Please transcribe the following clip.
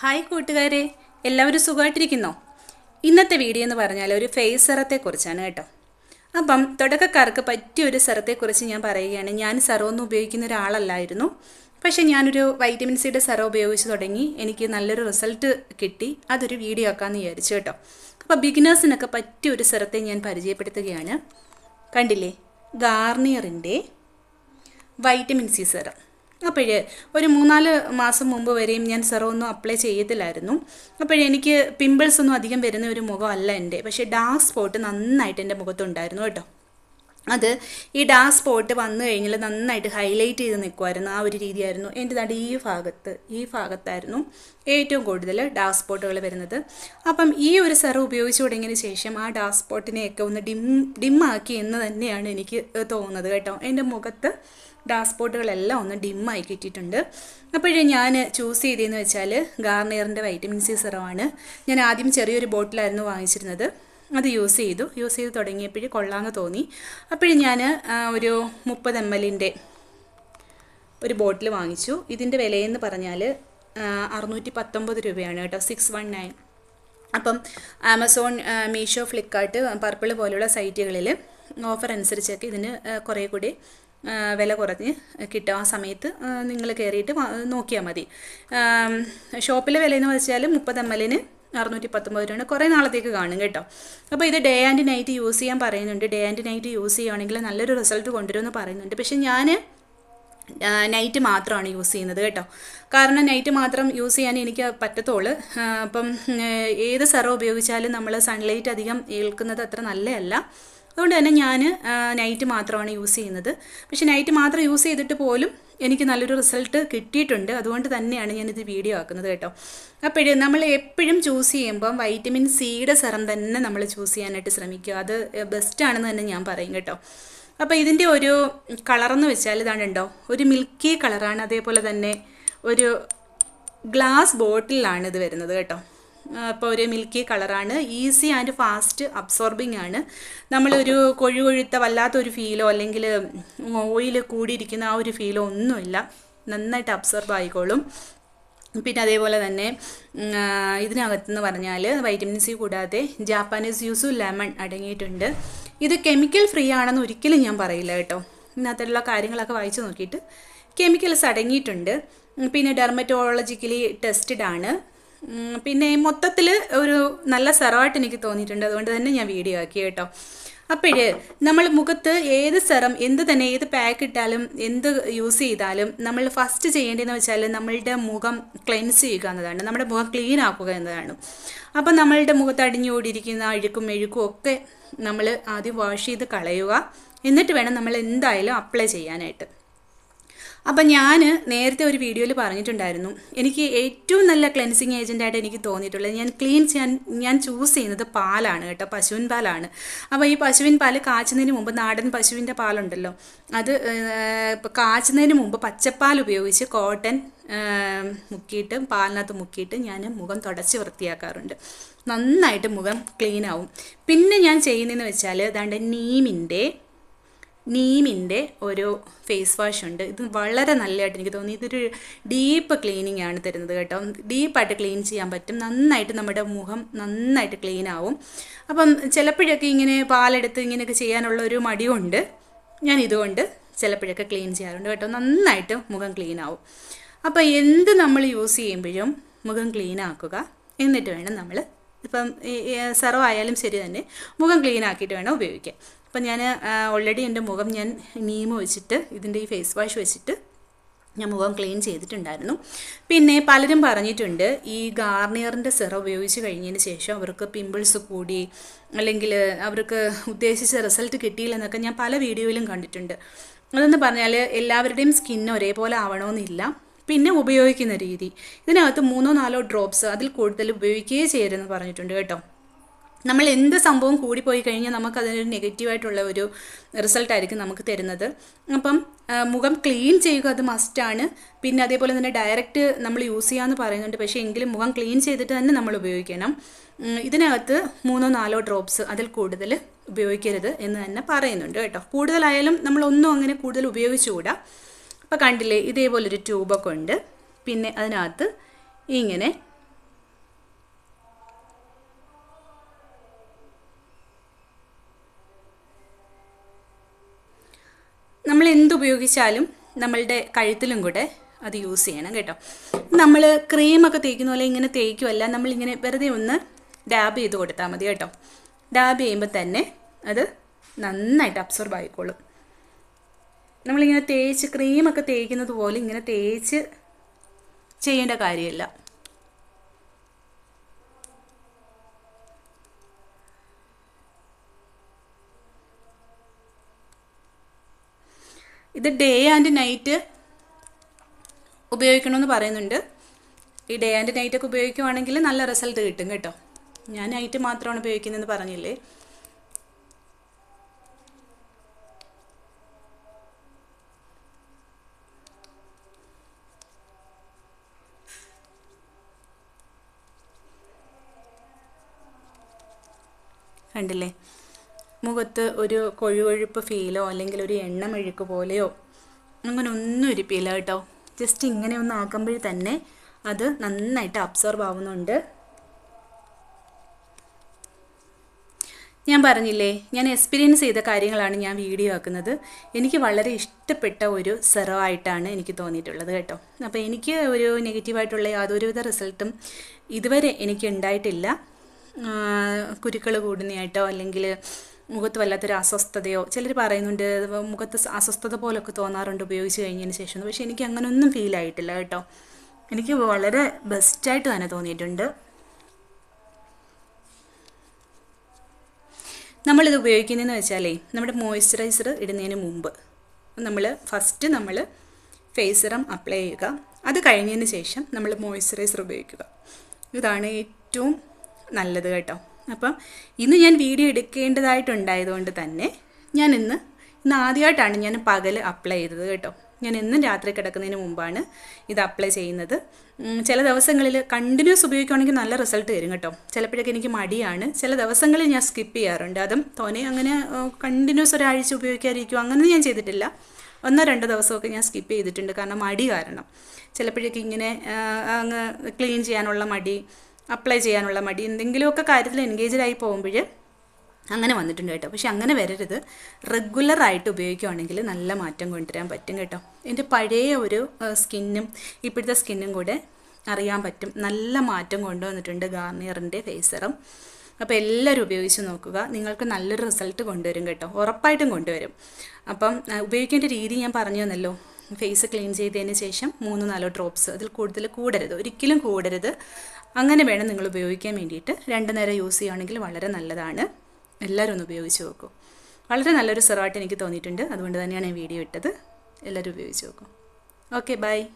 Hi കൂട്ടുകാരെ എല്ലാവരും സുഖമായിട്ടിരിക്കുന്നോ? ഇന്നത്തെ വീഡിയോ എന്ന് പറഞ്ഞാൽ ഒരു ഫേസ് സെറത്തെക്കുറിച്ചാണ് കേട്ടോ. അപ്പം തുടക്കക്കാർക്ക് പറ്റിയ ഒരു സെറത്തെക്കുറിച്ച് ഞാൻ പറയുകയാണ്. ഞാൻ സെറമൊന്നും ഉപയോഗിക്കുന്ന ഒരാളല്ലായിരുന്നു. പക്ഷേ ഞാനൊരു വൈറ്റമിൻ സിയുടെ സെറം ഉപയോഗിച്ച് തുടങ്ങി. എനിക്ക് നല്ലൊരു റിസൾട്ട് കിട്ടി. അതൊരു വീഡിയോ ആക്കാമെന്ന് വിചാരിച്ചു കേട്ടോ. അപ്പോൾ ബിഗിനേഴ്സിനൊക്കെ പറ്റിയ ഒരു സെറത്തെ ഞാൻ പരിചയപ്പെടുത്തുകയാണ്. കണ്ടില്ലേ? ഗാർണിയറിന്റെ വൈറ്റമിൻ സി സെറം. അപ്പോഴേ ഒരു മൂന്നാൽ മാസം മുമ്പ് വരെയും ഞാൻ സെറമൊന്നും അപ്ലൈ ചെയ്യത്തില്ലായിരുന്നു അപ്പോഴേ എനിക്ക് പിമ്പിൾസ് ഒന്നും അധികം വരുന്ന ഒരു മുഖമല്ല എന്റെ. പക്ഷേ ഡാർക്ക് സ്പോട്ട് നന്നായിട്ട് എന്റെ മുഖത്തുണ്ടായിരുന്നു കേട്ടോ. അത് ഈ ഡാർക്ക് സ്പോട്ട് വന്നു കഴിഞ്ഞാൽ നന്നായിട്ട് ഹൈലൈറ്റ് ചെയ്ത് നിൽക്കുമായിരുന്നു ആ ഒരു രീതിയായിരുന്നു എന്റെ നാട് ഈ ഭാഗത്ത് ഈ ഭാഗത്തായിരുന്നു ഏറ്റവും കൂടുതൽ ഡാർക്ക് സ്പോട്ടുകൾ വരുന്നത്. അപ്പം ഈ ഒരു സെറം ഉപയോഗിച്ച് തുടങ്ങിയതിന് ശേഷം ആ ഡാർക്ക് സ്പോട്ടിനെയൊക്കെ ഒന്ന് ഡിം ഡിമ്മാക്കി എന്ന് തന്നെയാണ് എനിക്ക് തോന്നുന്നത് കേട്ടോ. എന്റെ മുഖത്ത് ഡാർക്ക് സ്പോട്ടുകളെല്ലാം ഒന്ന് ഡിമ്മായി കിട്ടിയിട്ടുണ്ട്. അപ്പോഴേ ഞാൻ ചൂസ് ചെയ്തതെന്ന് വെച്ചാൽ ഗാർണിയറിന്റെ വൈറ്റമിൻ സി സിറമാണ് ഞാൻ ആദ്യം ചെറിയൊരു ബോട്ടിലായിരുന്നു വാങ്ങിച്ചിരുന്നത്. അത് യൂസ് ചെയ്തു. യൂസ് ചെയ്ത് തുടങ്ങിയപ്പോഴും കൊള്ളാമെന്ന് തോന്നി. അപ്പോഴും ഞാൻ ഒരു മുപ്പത് എം എല്ലിന്റെ ഒരു ബോട്ടിൽ വാങ്ങിച്ചു. ഇതിന്റെ വിലയെന്ന് പറഞ്ഞാൽ അറുന്നൂറ്റി പത്തൊമ്പത് രൂപയാണ് കേട്ടോ. സിക്സ് വൺ നയൻ അപ്പം ആമസോൺ മീഷോ ഫ്ലിപ്കാർട്ട് പർപ്പിൾ പോലുള്ള സൈറ്റുകളിൽ ഓഫർ അനുസരിച്ചൊക്കെ ഇതിന് കുറേ കൂടി വില കുറഞ്ഞ് കിട്ടും ആ സമയത്ത് നിങ്ങൾ കയറിയിട്ട് നോക്കിയാൽ മതി. ഷോപ്പിലെ വിലയെന്ന് വെച്ചാൽ മുപ്പത് എം എല്ലിന് അറുന്നൂറ്റി പത്തൊമ്പത് രൂപയാണ്. കുറേ നാളത്തേക്ക് കാണും കേട്ടോ. അപ്പോൾ ഇത് ഡേ ആൻഡ് നൈറ്റ് യൂസ് ചെയ്യാൻ പറയുന്നുണ്ട്. ഡേ ആൻഡ് നൈറ്റ് യൂസ് ചെയ്യുകയാണെങ്കിൽ നല്ലൊരു റിസൾട്ട് കൊണ്ടുവരുമെന്ന് പറയുന്നുണ്ട്. പക്ഷേ ഞാൻ നൈറ്റ് മാത്രമാണ് യൂസ് ചെയ്യുന്നത് കേട്ടോ. കാരണം നൈറ്റ് മാത്രം യൂസ് ചെയ്യാൻ എനിക്ക് പറ്റത്തുള്ളൂ. അപ്പം ഏത് സെറം ഉപയോഗിച്ചാലും നമ്മൾ സൺലൈറ്റ് അധികം ഏൽക്കുന്നത് അത്ര നല്ലതല്ല. അതുകൊണ്ട് തന്നെ ഞാൻ നൈറ്റ് മാത്രമാണ് യൂസ് ചെയ്യുന്നത്. പക്ഷെ നൈറ്റ് മാത്രം യൂസ് ചെയ്തിട്ട് പോലും എനിക്ക് നല്ലൊരു റിസൾട്ട് കിട്ടിയിട്ടുണ്ട്. അതുകൊണ്ട് തന്നെയാണ് ഞാനിത് വീഡിയോ ആക്കുന്നത് കേട്ടോ. അപ്പോഴേ നമ്മൾ എപ്പോഴും ചൂസ് ചെയ്യുമ്പം വൈറ്റമിൻ സിയുടെ സെറം തന്നെ നമ്മൾ ചൂസ് ചെയ്യാനായിട്ട് ശ്രമിക്കുക. അത് ബെസ്റ്റാണെന്ന് തന്നെ ഞാൻ പറയും കേട്ടോ. അപ്പോൾ ഇതിന്റെ ഒരു കളറെന്ന് വെച്ചാൽ ഇതാണുണ്ടോ ഒരു മിൽക്കി കളറാണ് അതേപോലെ തന്നെ ഒരു ഗ്ലാസ് ബോട്ടിലാണ് ഇത് വരുന്നത് കേട്ടോ. അപ്പോൾ ഒരു മിൽക്കി കളറാണ്. ഈസി ആൻഡ് ഫാസ്റ്റ് അബ്സോർബിംഗ് ആണ്. നമ്മളൊരു കൊഴു കൊഴുത്ത വല്ലാത്തൊരു ഫീലോ അല്ലെങ്കിൽ ഓയിൽ കൂടിയിരിക്കുന്ന ആ ഒരു ഫീലോ ഒന്നുമില്ല. നന്നായിട്ട് അബ്സോർബ് ആയിക്കോളും. പിന്നെ അതേപോലെ തന്നെ ഇതിനകത്തെന്ന് പറഞ്ഞാൽ വൈറ്റമിൻ സി കൂടാതെ ജാപ്പാനീസ് യൂസു ലെമൺ അടങ്ങിയിട്ടുണ്ട്. ഇത് കെമിക്കൽ ഫ്രീ ആണെന്ന് ഒരിക്കലും ഞാൻ പറയില്ല കേട്ടോ. ഇതിനകത്തുള്ള കാര്യങ്ങളൊക്കെ വായിച്ചു നോക്കിയിട്ട് കെമിക്കൽസ് അടങ്ങിയിട്ടുണ്ട്. പിന്നെ ഡെർമറ്റോളജിക്കലി ടെസ്റ്റഡ് ആണ്. പിന്നെ മൊത്തത്തിൽ ഒരു നല്ല സെറമായിട്ട് എനിക്ക് തോന്നിയിട്ടുണ്ട്. അതുകൊണ്ട് തന്നെ ഞാൻ വീഡിയോ ആക്കി കേട്ടോ. അപ്പോഴ് നമ്മൾ മുഖത്ത് ഏത് സെറം എന്ത് തന്നെ ഏത് പാക്ക് ഇട്ടാലും എന്ത് യൂസ് ചെയ്താലും നമ്മൾ ഫസ്റ്റ് ചെയ്യേണ്ടതെന്ന് വെച്ചാൽ നമ്മളുടെ മുഖം ക്ലെൻസ് ചെയ്യുക എന്നതാണ്. നമ്മുടെ മുഖം ക്ലീൻ ആക്കുക എന്നതാണ്. അപ്പം നമ്മളുടെ മുഖത്ത് അടിഞ്ഞുകൂടിയിരിക്കുന്ന അഴുക്കും മെഴുക്കും ഒക്കെ നമ്മൾ ആദ്യം വാഷ് ചെയ്ത് കളയുക. എന്നിട്ട് വേണം നമ്മൾ എന്തായാലും അപ്ലൈ ചെയ്യാനായിട്ട്. അപ്പം ഞാൻ നേരത്തെ ഒരു വീഡിയോയിൽ പറഞ്ഞിട്ടുണ്ടായിരുന്നു. എനിക്ക് ഏറ്റവും നല്ല ക്ലെൻസിങ് ഏജന്റായിട്ട് എനിക്ക് തോന്നിയിട്ടുള്ളത് ഞാൻ ക്ലീൻ ചെയ്യാൻ ഞാൻ ചൂസ് ചെയ്യുന്നത് പാലാണ് കേട്ടോ പശുവിൻ പാലാണ്. അപ്പോൾ ഈ പശുവിൻ പാൽ കാച്ചുന്നതിന് മുമ്പ് നാടൻ പശുവിന്റെ പാലുണ്ടല്ലോ അത് കാച്ചുന്നതിന് മുമ്പ് പച്ചപ്പാൽ ഉപയോഗിച്ച് കോട്ടൺ മുക്കിയിട്ട് പാലിനകത്ത് മുക്കിയിട്ട് ഞാൻ മുഖം തുടച്ച് വൃത്തിയാക്കാറുണ്ട്. നന്നായിട്ട് മുഖം ക്ലീൻ ആവും. പിന്നെ ഞാൻ ചെയ്യുന്നതെന്ന് വെച്ചാൽ അതാണ്ട് നീമിന്റെ നീമിന്റെ ഒരു ഫേസ് വാഷ് ഉണ്ട്. ഇത് വളരെ നല്ലതായിട്ട് എനിക്ക് തോന്നി. ഇതൊരു ഡീപ്പ് ക്ലീനിങ് ആണ് തരുന്നത് കേട്ടോ. ഡീപ്പായിട്ട് ക്ലീൻ ചെയ്യാൻ പറ്റും. നന്നായിട്ട് നമ്മുടെ മുഖം നന്നായിട്ട് ക്ലീൻ ആവും. അപ്പം ചിലപ്പോഴൊക്കെ ഇങ്ങനെ പാലെടുത്ത് ഇങ്ങനെയൊക്കെ ചെയ്യാനുള്ള ഒരു മടിയുണ്ട്. ഞാൻ ഇതുകൊണ്ട് ചിലപ്പോഴൊക്കെ ക്ലീൻ ചെയ്യാറുണ്ട് കേട്ടോ. നന്നായിട്ട് മുഖം ക്ലീൻ ആവും. അപ്പോൾ എന്ത് നമ്മൾ യൂസ് ചെയ്യുമ്പോഴും മുഖം ക്ലീൻ ആക്കുക. എന്നിട്ട് വേണം നമ്മൾ ഇപ്പം സെറോ ആയാലും ശരി തന്നെ മുഖം ക്ലീൻ ആക്കിയിട്ട് വേണം ഉപയോഗിക്കാൻ. അപ്പം ഞാൻ ഓൾറെഡി എന്റെ മുഖം ഞാൻ നീമ് വെച്ചിട്ട് ഇതിന്റെ ഈ ഫേസ് വാഷ് വെച്ചിട്ട് ഞാൻ മുഖം ക്ലീൻ ചെയ്തിട്ടുണ്ടായിരുന്നു. പിന്നെ പലരും പറഞ്ഞിട്ടുണ്ട് ഈ ഗാർണിയറിന്റെ സിറ ഉപയോഗിച്ച് കഴിഞ്ഞതിന് ശേഷം അവർക്ക് പിമ്പിൾസ് കൂടി അല്ലെങ്കിൽ അവർക്ക് ഉദ്ദേശിച്ച റിസൾട്ട് കിട്ടിയില്ലെന്നൊക്കെ ഞാൻ പല വീഡിയോയിലും കണ്ടിട്ടുണ്ട്. അതെന്ന് പറഞ്ഞാൽ എല്ലാവരുടെയും സ്കിൻ ഒരേപോലെ ആവണമെന്നില്ല പിന്നെ ഉപയോഗിക്കുന്ന രീതി. ഇതിനകത്ത് മൂന്നോ നാലോ ഡ്രോപ്സ് അതിൽ കൂടുതൽ ഉപയോഗിക്കുകയേ ചെയ്യരുതെന്ന് പറഞ്ഞിട്ടുണ്ട് കേട്ടോ. നമ്മൾ എന്ത് സംഭവം കൂടിപ്പോയി കഴിഞ്ഞാൽ നമുക്ക് അതിനൊരു നെഗറ്റീവായിട്ടുള്ള ഒരു റിസൾട്ടായിരിക്കും നമുക്ക് തരുന്നത്. അപ്പം മുഖം ക്ലീൻ ചെയ്യുക അത് മസ്റ്റാണ്. പിന്നെ അതേപോലെ തന്നെ ഡയറക്റ്റ് നമ്മൾ യൂസ് ചെയ്യാമെന്ന് പറയുന്നുണ്ട്. പക്ഷേ എങ്കിലും മുഖം ക്ലീൻ ചെയ്തിട്ട് തന്നെ നമ്മൾ ഉപയോഗിക്കണം. ഇതിനകത്ത് മൂന്നോ നാലോ ഡ്രോപ്സ് അതിൽ കൂടുതൽ ഉപയോഗിക്കരുത് എന്ന് തന്നെ പറയുന്നുണ്ട് കേട്ടോ. കൂടുതലായാലും നമ്മളൊന്നും അങ്ങനെ കൂടുതൽ ഉപയോഗിച്ചുകൂടാ. അപ്പോൾ കണ്ടില്ലേ ഇതേപോലൊരു ട്യൂബൊക്കെ ഉണ്ട്. പിന്നെ അതിനകത്ത് ഇങ്ങനെ ഉപയോഗിച്ചാലും നമ്മളുടെ കഴുത്തിലും കൂടെ അത് യൂസ് ചെയ്യണം കേട്ടോ. നമ്മൾ ക്രീമൊക്കെ തേക്കുന്ന പോലെ ഇങ്ങനെ തേക്കുമല്ല നമ്മളിങ്ങനെ വെറുതെ ഒന്ന് ഡാബ് ചെയ്ത് കൊടുത്താൽ മതി കേട്ടോ. ഡാബ് ചെയ്യുമ്പോൾ തന്നെ അത് നന്നായിട്ട് അബ്സോർബ് ആയിക്കോളും. നമ്മളിങ്ങനെ തേച്ച് ക്രീമൊക്കെ തേക്കുന്നത് പോലെ ഇങ്ങനെ തേച്ച് ചെയ്യേണ്ട കാര്യമില്ല. ഇത് ഡേ ആൻഡ് നൈറ്റ് ഉപയോഗിക്കണമെന്ന് പറയുന്നുണ്ട്. ഈ ഡേ ആൻഡ് നൈറ്റ് ഒക്കെ ഉപയോഗിക്കുവാണെങ്കിൽ നല്ല റിസൾട്ട് കിട്ടും കേട്ടോ. ഞാൻ നൈറ്റ് മാത്രമാണ് ഉപയോഗിക്കുന്നതെന്ന് പറഞ്ഞില്ലേ? കണ്ടില്ലേ? മുഖത്ത് ഒരു കൊഴുകൊഴുപ്പ് ഫീലോ അല്ലെങ്കിൽ ഒരു എണ്ണമെഴുക്ക് പോലെയോ അങ്ങനെ ഒന്നും ഇരിപ്പില്ല കേട്ടോ. ജസ്റ്റ് ഇങ്ങനെ ഒന്ന് ആക്കുമ്പോഴേ തന്നെ അത് നന്നായിട്ട് അബ്സോർബ് ആവുന്നുണ്ട്. ഞാൻ പറഞ്ഞില്ലേ ഞാൻ എക്സ്പീരിയൻസ് ചെയ്ത കാര്യങ്ങളാണ് ഞാൻ വീഡിയോ ആക്കുന്നത്. എനിക്ക് വളരെ ഇഷ്ടപ്പെട്ട ഒരു സെറോ ആയിട്ടാണ് എനിക്ക് തോന്നിയിട്ടുള്ളത് കേട്ടോ. അപ്പോൾ എനിക്ക് ഒരു നെഗറ്റീവായിട്ടുള്ള യാതൊരുവിധ റിസൾട്ടും ഇതുവരെ എനിക്ക് ഉണ്ടായിട്ടില്ല. കുരുക്കൾ കൂടുന്നതായിട്ടോ അല്ലെങ്കിൽ മുഖത്ത് വല്ലാത്തൊരു അസ്വസ്ഥതയോ ചിലർ പറയുന്നുണ്ട് മുഖത്ത് അസ്വസ്ഥത പോലൊക്കെ തോന്നാറുണ്ട് ഉപയോഗിച്ച് കഴിഞ്ഞതിന് ശേഷം പക്ഷേ എനിക്ക് അങ്ങനെയൊന്നും ഫീൽ ആയിട്ടില്ല കേട്ടോ. എനിക്ക് വളരെ ബെസ്റ്റായിട്ട് തന്നെ തോന്നിയിട്ടുണ്ട്. നമ്മളിത് ഉപയോഗിക്കുന്നതെന്ന് വെച്ചാലേ നമ്മുടെ മോയ്സ്ചറൈസർ ഇടുന്നതിന് മുമ്പ് നമ്മൾ ഫസ്റ്റ് നമ്മൾ ഫേസ് സിറം അപ്ലൈ ചെയ്യുക. അത് കഴിഞ്ഞതിന് ശേഷം നമ്മൾ മോയ്സ്ചറൈസർ ഉപയോഗിക്കുക. ഇതാണ് ഏറ്റവും നല്ലത് കേട്ടോ. അപ്പം ഇന്ന് ഞാൻ വീഡിയോ എടുക്കേണ്ടതായിട്ടുണ്ടായതുകൊണ്ട് തന്നെ ഞാൻ ഇന്ന് ഇന്ന് ആദ്യമായിട്ടാണ് ഞാൻ പകൽ അപ്ലൈ ചെയ്തത് കേട്ടോ. ഞാൻ എന്നും രാത്രി കിടക്കുന്നതിന് മുമ്പാണ് ഇത് അപ്ലൈ ചെയ്യുന്നത്. ചില ദിവസങ്ങളിൽ കണ്ടിന്യൂസ് ഉപയോഗിക്കുകയാണെങ്കിൽ നല്ല റിസൾട്ട് തരും കേട്ടോ. ചിലപ്പോഴൊക്കെ എനിക്ക് മടിയാണ്. ചില ദിവസങ്ങളിൽ ഞാൻ സ്കിപ്പ് ചെയ്യാറുണ്ട്. അതും തോനെ അങ്ങനെ കണ്ടിന്യൂസ് ഒരാഴ്ച ഉപയോഗിക്കാതിരിക്കും അങ്ങനെ ഞാൻ ചെയ്തിട്ടില്ല. ഒന്നോ രണ്ടോ ദിവസമൊക്കെ ഞാൻ സ്കിപ്പ് ചെയ്തിട്ടുണ്ട്. കാരണം മടി കാരണം. ചിലപ്പോഴൊക്കെ ഇങ്ങനെ അങ്ങ് ക്ലീൻ ചെയ്യാനുള്ള മടി അപ്ലൈ ചെയ്യാനുള്ള മടി. എന്തെങ്കിലുമൊക്കെ കാര്യത്തിൽ എൻഗേജഡായി പോകുമ്പോൾ അങ്ങനെ വന്നിട്ടുണ്ട് കേട്ടോ. പക്ഷെ അങ്ങനെ വരരുത്. റെഗുലറായിട്ട് ഉപയോഗിക്കുകയാണെങ്കിൽ നല്ല മാറ്റം കൊണ്ടുവരാൻ പറ്റും കേട്ടോ. എന്റെ പഴയ ഒരു സ്കിന്നും ഇപ്പോഴത്തെ സ്കിന്നും കൂടെ അറിയാൻ പറ്റും. നല്ല മാറ്റം കൊണ്ടുവന്നിട്ടുണ്ട് ഗാർണിയറിന്റെ ഫേസറും. അപ്പോൾ എല്ലാവരും ഉപയോഗിച്ച് നോക്കുക. നിങ്ങൾക്ക് നല്ലൊരു റിസൾട്ട് കൊണ്ടുവരും കേട്ടോ. ഉറപ്പായിട്ടും കൊണ്ടുവരും. അപ്പം ഉപയോഗിക്കേണ്ട രീതി ഞാൻ പറഞ്ഞു തന്നല്ലോ. ഫേസ് ക്ലീൻ ചെയ്തതിന് ശേഷം മൂന്ന് നാലോ ഡ്രോപ്സ് അതിൽ കൂടുതൽ കൂടരുത്. ഒരിക്കലും കൂടരുത്. അങ്ങനെ വേണം നിങ്ങൾ ഉപയോഗിക്കാൻ വേണ്ടിയിട്ട്. രണ്ട് നേരം യൂസ് ചെയ്യുകയാണെങ്കിൽ വളരെ നല്ലതാണ്. എല്ലാവരും ഒന്ന് ഉപയോഗിച്ച് നോക്കൂ. വളരെ നല്ലൊരു സെറായിട്ട് എനിക്ക് തോന്നിയിട്ടുണ്ട്. അതുകൊണ്ട് തന്നെയാണ് ഈ വീഡിയോ ഇട്ടത്. എല്ലാവരും ഉപയോഗിച്ച് നോക്കും. Okay bye.